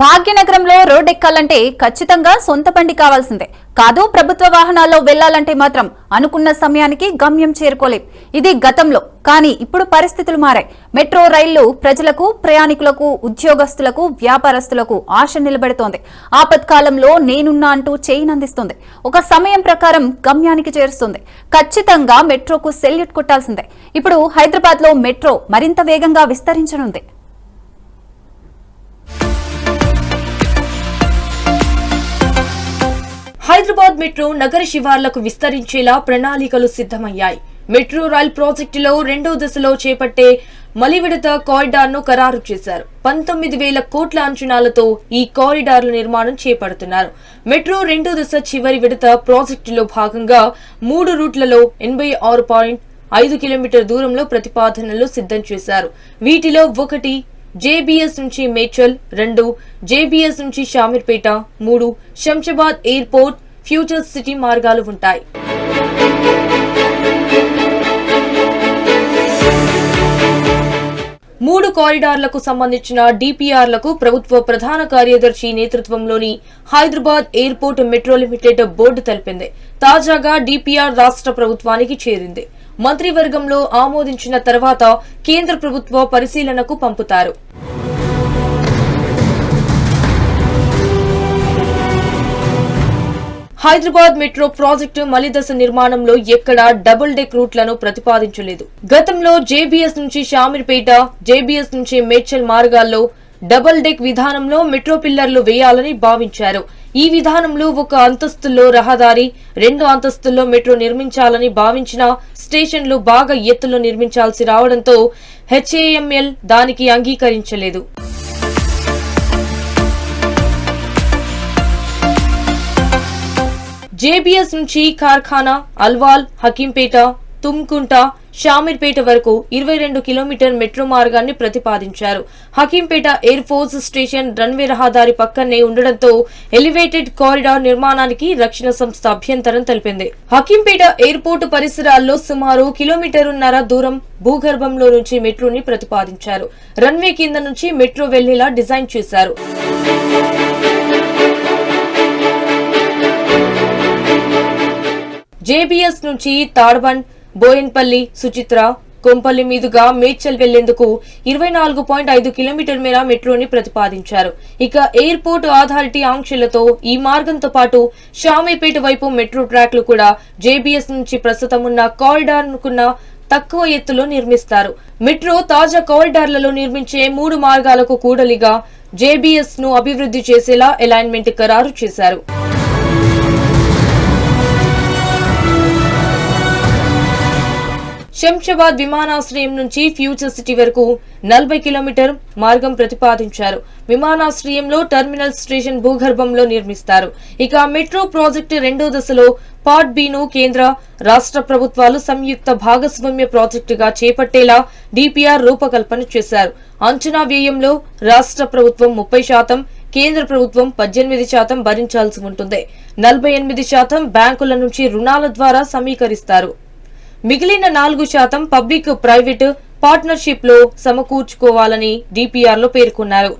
భాగ్యనగరంలో రోడ్డెక్కాలంటే ఖచ్చితంగా సొంత బండి కావాల్సిందే. కాదు ప్రభుత్వ వాహనాల్లో వెళ్ళాలంటే మాత్రం అనుకున్న సమయానికి గమ్యం చేరుకోలేం. ఇది గతంలో కానీ ఇప్పుడు పరిస్థితులు మారాయి. మెట్రో రైళ్ళు ప్రజలకు ప్రయాణికులకు ఉద్యోగస్తులకు వ్యాపారస్తులకు ఆశ నిలబెడుతోంది. ఆపత్కాలంలో నేనున్నా అంటూ చేయినందిస్తుంది. ఒక సమయం ప్రకారం గమ్యానికి చేరుస్తుంది. ఖచ్చితంగా మెట్రోకు సెల్యూట్ కొట్టాల్సిందే. ఇప్పుడు హైదరాబాద్లో మెట్రో మరింత వేగంగా విస్తరించనుంది. హైదరాబాద్ మెట్రో నగర శివార్లకు విస్తరించేలా ప్రణాళికలు సిద్ధమయ్యాయి. మెట్రో రైల్ ప్రాజెక్టులో రెండో దశలో చేపట్టే మలివిడత కారిడార్ను ఖరారు చేశారు. పంతొమ్మిది వేల కోట్ల అంచనాలతో ఈ కారిడార్ల నిర్మాణం చేపడుతున్నారు. మెట్రో రెండో దశ చివరి విడత ప్రాజెక్టులో భాగంగా మూడు రూట్లలో ఎనభై ఆరు పాయింట్ ఐదు కిలోమీటర్ దూరంలో ప్రతిపాదనలు సిద్ధం చేశారు. వీటిలో ఒకటి జేబీఎస్ నుంచి మేడ్చల్ రెండు జేబీఎస్ నుంచి షామీర్పేట మూడు శంషాబాద్ ఎయిర్పోర్ట్ ఫ్యూచర్ సిటీ మార్గాలు ఉంటాయి. మూడు కారిడార్లకు సంబంధించిన డిపిఆర్లకు ప్రభుత్వ ప్రధాన కార్యదర్శి నేతృత్వంలోని Hyderabad airport metro limited board తెలిపింది. తాజాగా డిపిఆర్ రాష్ట్ర ప్రభుత్వానికి చేరింది. మంత్రివర్గంలో ఆమోదించిన తర్వాత కేంద్ర ప్రభుత్వ పరిశీలనకు పంపుతారు. హైదరాబాద్ మెట్రో ప్రాజెక్టు మలిదశ నిర్మాణంలో ఎక్కడా డబుల్ డెక్ రూట్లను ప్రతిపాదించలేదు. గతంలో జేబీఎస్ నుంచి షామీర్పేట జేబీఎస్ నుంచి మేడ్చల్ మార్గాల్లో డబుల్ డెక్ విధానంలో మెట్రో పిల్లర్లు వేయాలని భావించారు. ఈ విధానంలో ఒక అంతస్తుల్లో రహదారి రెండు అంతస్తుల్లో మెట్రో నిర్మించాలని భావించిన స్టేషన్లు బాగా ఎత్తులో నిర్మించాల్సి రావడంతో హెచ్ఏఎంఎల్ దానికి అంగీకరించలేదు. జేబీఎస్ నుంచి కార్ఖానా అల్వాల్ హకీంపేట తుమ్కుంట షామీర్పేట వరకు ఇరవై రెండు కిలోమీటర్ మెట్రో మార్గాన్ని ప్రతిపాదించారు. Hakimpet air force station runway రహదారి పక్కనే ఉండడంతో ఎలివేటెడ్ కారిడార్ నిర్మాణానికి రక్షణ సంస్థ అభ్యంతరం తెలిపింది. హకీంపేట ఎయిర్పోర్టు పరిసరాల్లో సుమారు కిలోమీటరున్నర దూరం భూగర్భంలో నుంచి మెట్రోని ప్రతిపాదించారు. రన్వే కింద నుంచి మెట్రో వెళ్ళేలా డిజైన్ చేశారు. జేబీఎస్ నుంచి తాడ్బండ్ బోయన్పల్లి సుచిత్ర కొంపల్లి మీదుగా మేడ్చల్ వెళ్ళేందుకు ఇరవై నాలుగు పాయింట్ ఐదు కిలోమీటర్ మేర మెట్రోని ప్రతిపాదించారు. ఇక ఎయిర్పోర్ట్ అథారిటీ ఆంక్షలతో ఈ మార్గంతో పాటు షామీపేట వైపు మెట్రో ట్రాక్లు కూడా జేబీఎస్ నుంచి ప్రస్తుతం ఉన్న కారిడార్ కున్న తక్కువ ఎత్తులో నిర్మిస్తారు. మెట్రో తాజా కారిడార్లలో నిర్మించే మూడు మార్గాలకు కూడలిగా జేబీఎస్ను అభివృద్ధి చేసేలా అలైన్మెంట్ ఖరారు చేశారు. శంషాబాద్ విమానాశ్రయం నుంచి ఫ్యూచర్ సిటీ వరకు నలభై కిలోమీటర్ మార్గం ప్రతిపాదించారు. విమానాశ్రయంలో టెర్మినల్ స్టేషన్ భూగర్భంలో నిర్మిస్తారు. ఇక మెట్రో ప్రాజెక్టు రెండో దశలో పార్ట్ బిను కేంద్ర రాష్ట్ర ప్రభుత్వాలు సంయుక్త భాగస్వామ్య ప్రాజెక్టుగా చేపట్టేలా డిపిఆర్ రూపకల్పన చేశారు. అంచనా వ్యయంలో రాష్ట్ర ప్రభుత్వం ముప్పై శాతం కేంద్ర ప్రభుత్వం పద్దెనిమిది శాతం భరించాల్సి ఉంటుంది. నలభై ఎనిమిది శాతం బ్యాంకుల నుంచి రుణాల ద్వారా సమీకరిస్తారు. మిగిలిన నాలుగు శాతం పబ్లిక్ ప్రైవేటు పార్ట్నర్షిప్లో సమకూర్చుకోవాలని డిపిఆర్లో పేర్కొన్నారు.